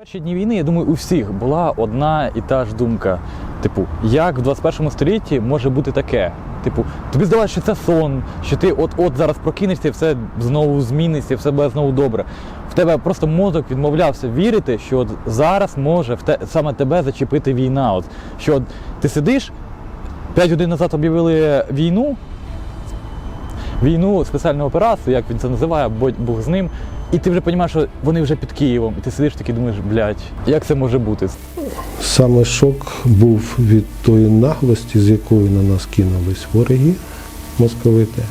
Перші дні війни, я думаю, у всіх була одна і та ж думка. Типу, як в 21 столітті може бути таке? Типу, тобі здавалося, що це сон, що ти от-от зараз прокинешся, і все знову зміниться, і все буде знову добре. В тебе просто мозок відмовлявся вірити, що от зараз може в те, саме тебе зачепити війна. От, що от ти сидиш, 5 годин назад об'явили війну, війну, спеціальну операцію, як він це називає, бо Бог з ним. І ти вже розумієш, що вони вже під Києвом. І ти сидиш такий думаєш, блядь, як це може бути? Саме шок був від тої наглості, з якою на нас кинулись вороги московити.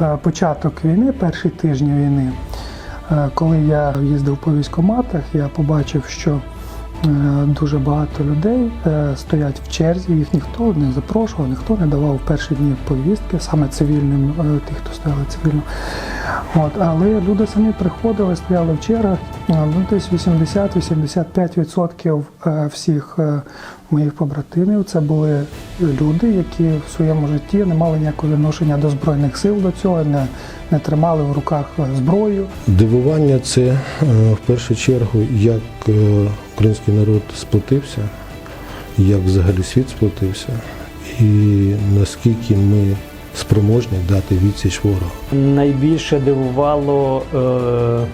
Е, початок війни, перші тижні війни, е, коли я їздив по військоматах, я побачив, що дуже багато людей е, стоять в черзі, їх ніхто не запрошував, ніхто не давав в перші дні повістки, саме цивільним, е, ті, хто стояли цивільно. От, але люди самі приходили, стояли в чергах. Е, Ну, десь 80-85% е, всіх е, моїх побратимів це були люди, які в своєму житті не мали ніякого відношення до збройних сил до цього, не, не тримали в руках е, зброю. Дивування це е, в першу чергу, як е, український народ сплотився, як взагалі світ сплотився, і наскільки ми спроможні дати відсіч ворогу. Найбільше дивувало е,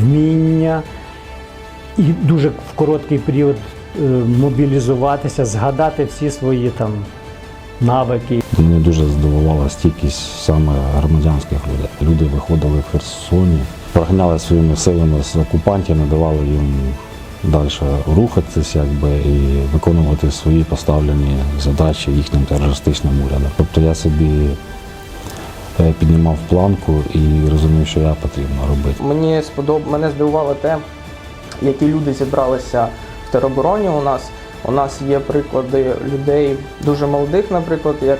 вміння і дуже в короткий період е, мобілізуватися, згадати всі свої там навики. Мене дуже здивувала стійкість саме громадянських людей. Люди виходили в Херсоні, проганяли своїми силами з окупантів, не давали їм далі рухатися якби, і виконувати свої поставлені задачі їхнім терористичним урядом. Тобто я собі е, піднімав планку і розумів, що я потрібно робити. Мені сподоб... мене здивувало те, які люди зібралися в теробороні у нас. У нас є приклади людей дуже молодих, наприклад, як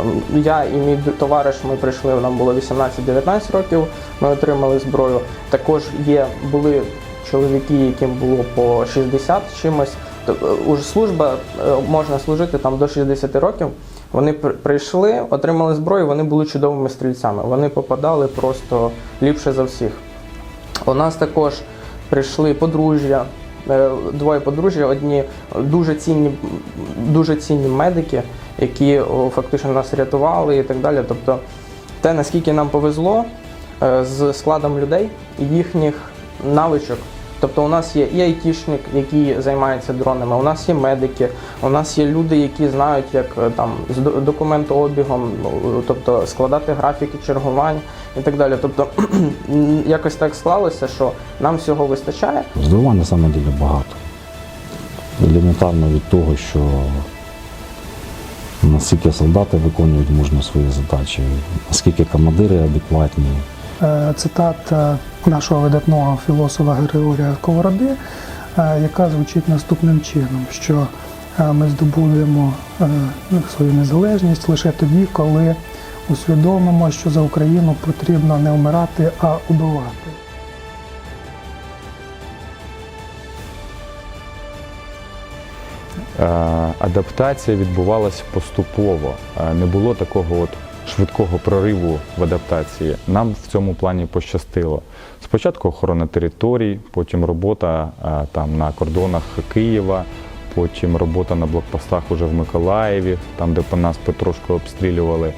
ем, я і мій товариш, ми прийшли, нам було 18-19 років, ми отримали зброю. Також є, були чоловіки, яким було по 60 чимось. Е, уже служба е, можна служити там до 60 років. Вони пр- прийшли, отримали зброю, вони були чудовими стрільцями. Вони попадали просто ліпше за всіх. У нас також прийшли подружжя, е, двоє подружжя, одні дуже цінні, дуже цінні медики, які фактично нас рятували і так далі. Тобто, те, наскільки нам повезло з складом людей і їхніх навичок. Тобто у нас є і айтішник, який займається дронами, у нас є медики, у нас є люди, які знають, як е, там з документообігом, ну, тобто складати графіки чергувань і так далі. Тобто якось так склалося, що нам всього вистачає. Здивувань на самом деле багато. Елементарно від того, що наскільки солдати виконують мужно свої задачі, наскільки командири адекватні. Е, Цитата нашого видатного філософа Григорія Сковороди, е, яка звучить наступним чином, що е, ми здобудемо е, свою незалежність лише тоді, коли усвідомимо, що за Україну потрібно не вмирати, а убивати. Е, адаптація відбувалася поступово. Е, Не було такого от швидкого прориву в адаптації. Нам в цьому плані пощастило. Спочатку охорона територій, потім робота е, там на кордонах Києва, потім робота на блокпостах уже в Миколаєві, там, де по нас потрошку обстрілювали.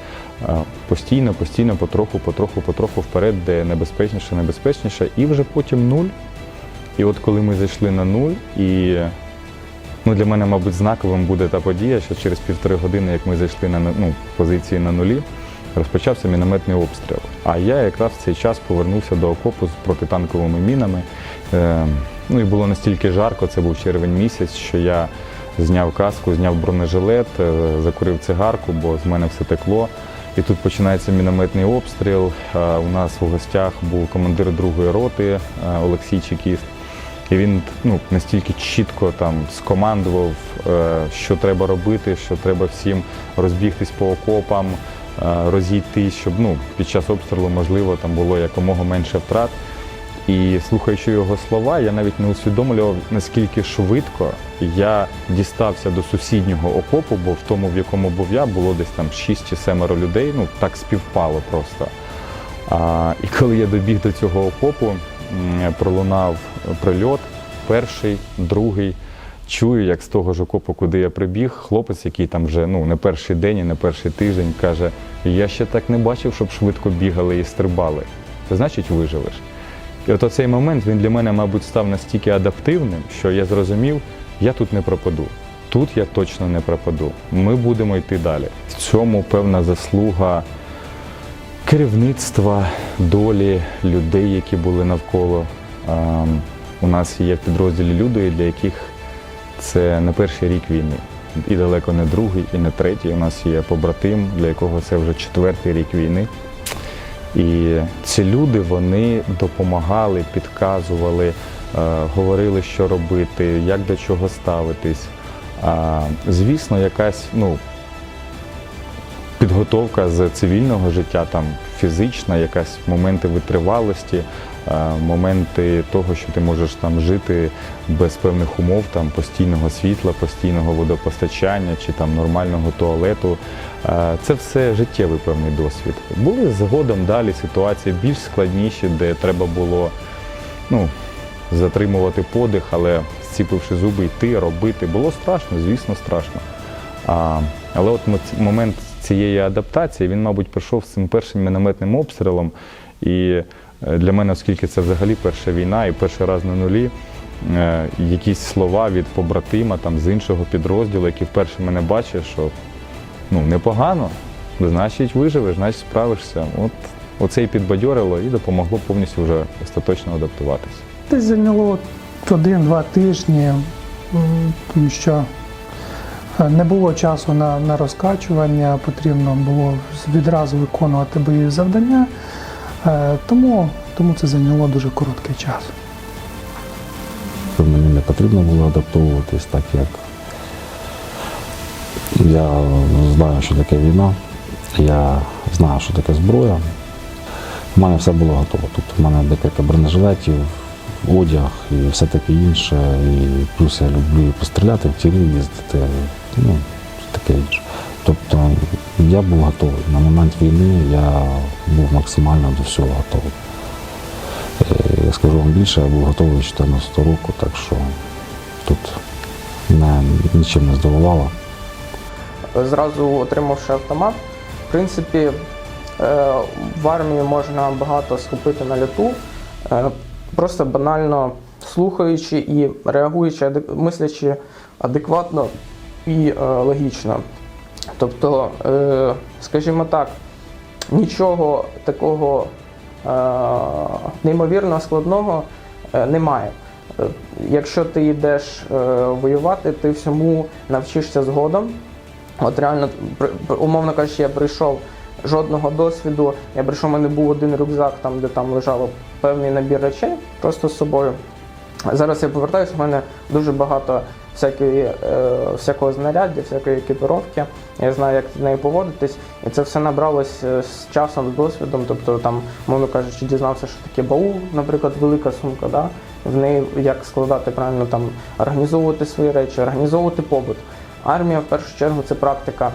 Е, Постійно, постійно, потроху, потроху, потроху вперед, де небезпечніше, небезпечніше, і вже потім нуль. І от коли ми зайшли на нуль, і Ну, для мене, мабуть, знаковим буде та подія, що через півтори години, як ми зайшли на ну, позиції на нулі, розпочався мінометний обстріл. А я якраз в цей час повернувся до окопу з протитанковими мінами. Е, ну і було настільки жарко, це був червень місяць, що я зняв каску, зняв бронежилет, е, закурив цигарку, бо з мене все текло. І тут починається мінометний обстріл. Е, У нас у гостях був командир другої роти е, Олексій Чекіст. І він ну, настільки чітко там скомандував, е, що треба робити, що треба всім розбігтись по окопам, е, розійтись, щоб ну, під час обстрілу, можливо, там було якомога менше втрат. І слухаючи його слова, я навіть не усвідомлював, наскільки швидко я дістався до сусіднього окопу, бо в тому, в якому був я, було десь там 6 чи 7 людей. Ну так співпало просто. А, і коли я добіг до цього окопу, пролунав прильот, перший, другий. Чую, як з того ж окопу, куди я прибіг, хлопець, який там вже ну, не перший день і не перший тиждень, каже: Я ще так не бачив, щоб швидко бігали і стрибали. Це значить виживеш. І от цей момент він для мене, мабуть, став настільки адаптивним, що я зрозумів, я тут не пропаду. Тут я точно не пропаду. Ми будемо йти далі. В цьому певна заслуга керівництва, долі людей, які були навколо. Ем, У нас є в підрозділі люди, для яких це не перший рік війни. І далеко не другий, і не третій. У нас є побратим, для якого це вже четвертий рік війни. І ці люди вони допомагали, підказували, е, говорили, що робити, як до чого ставитись. Звісно, якась ну, підготовка з цивільного життя, там фізична, якась моменти витривалості, е, моменти того, що ти можеш там жити без певних умов, там постійного світла, постійного водопостачання чи там нормального туалету. Е, Це все життєвий певний досвід. Були згодом далі ситуації більш складніші, де треба було ну, затримувати подих, але зціпивши зуби, йти, робити. Було страшно, звісно, страшно. А, але от момент цієї адаптації, він, мабуть, прийшов з цим першим мінометним обстрілом. І е, для мене, оскільки це взагалі перша війна і перший раз на нулі, е, якісь слова від побратима там, з іншого підрозділу, який вперше мене бачить, що ну, непогано, значить виживеш, значить справишся. От оце і підбадьорило і допомогло повністю вже остаточно адаптуватися. Десь зайняло один-два тижні, тому що не було часу на, на розкачування, потрібно було відразу виконувати бойові завдання, Е, тому, тому це зайняло дуже короткий час. Мені не потрібно було адаптовуватись, так як я знаю, що таке війна, я знаю, що таке зброя. У мене все було готово. Тобто в мене декілька бронежилетів, одяг і все таке інше. І плюс я люблю постріляти, в тірі їздити, ну, таке інше. Тобто я був готовий. На момент війни я був максимально до всього готовий. Е, Я скажу вам більше, я був готовий 2014 року, так що тут мене нічим не здивувало. зразу отримавши автомат. В принципі, е, в армії можна багато схопити на люту, е, просто банально слухаючи і реагуючи, мислячи адекватно і е, логічно. Тобто, е, скажімо так, нічого такого е, неймовірно складного немає. Якщо ти йдеш воювати, ти всьому навчишся згодом. От реально, умовно кажучи, я прийшов жодного досвіду. Я прийшов, у мене був один рюкзак, там, де там лежало певний набір речей просто з собою. Зараз я повертаюся, в мене дуже багато всякої, е, всякого знаряддя, всякої екіпіровки. Я знаю, як з нею поводитись. І це все набралось е, з часом, з досвідом. Тобто, там, мовно кажучи, дізнався, що таке баул, наприклад, велика сумка. Да? В неї як складати правильно там, організовувати свої речі, організовувати побут. Армія в першу чергу це практика.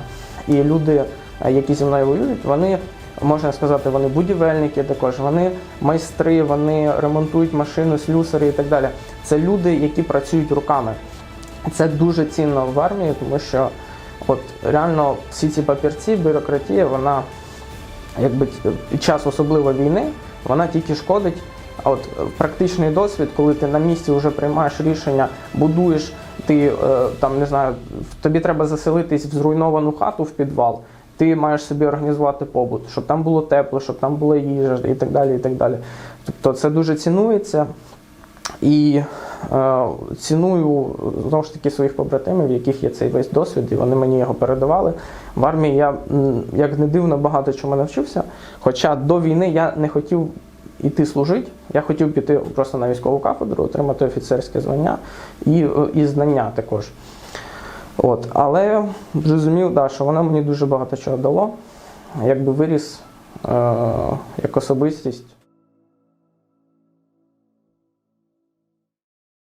І люди, е, які зі мною воюють, вони можна сказати, вони будівельники також, вони майстри, вони ремонтують машину, слюсари і так далі. Це люди, які працюють руками. Це дуже цінно в армії, тому що от реально всі ці папірці, бюрократія, вона якби під час особливо війни, вона тільки шкодить. От практичний досвід, коли ти на місці вже приймаєш рішення, будуєш, ти е, там не знаю, тобі треба заселитись в зруйновану хату в підвал. Ти маєш собі організувати побут, щоб там було тепло, щоб там була їжа і так далі. і так далі. Тобто це дуже цінується. І ціную знову ж таки своїх побратимів, яких є цей весь досвід, і вони мені його передавали. В армії я, як не дивно, багато чому навчився. Хоча до війни я не хотів іти служити, я хотів піти просто на військову кафедру, отримати офіцерське звання і, е, і знання також. От, але зрозумів, да, що воно мені дуже багато чого дало, якби виріс е, як особистість.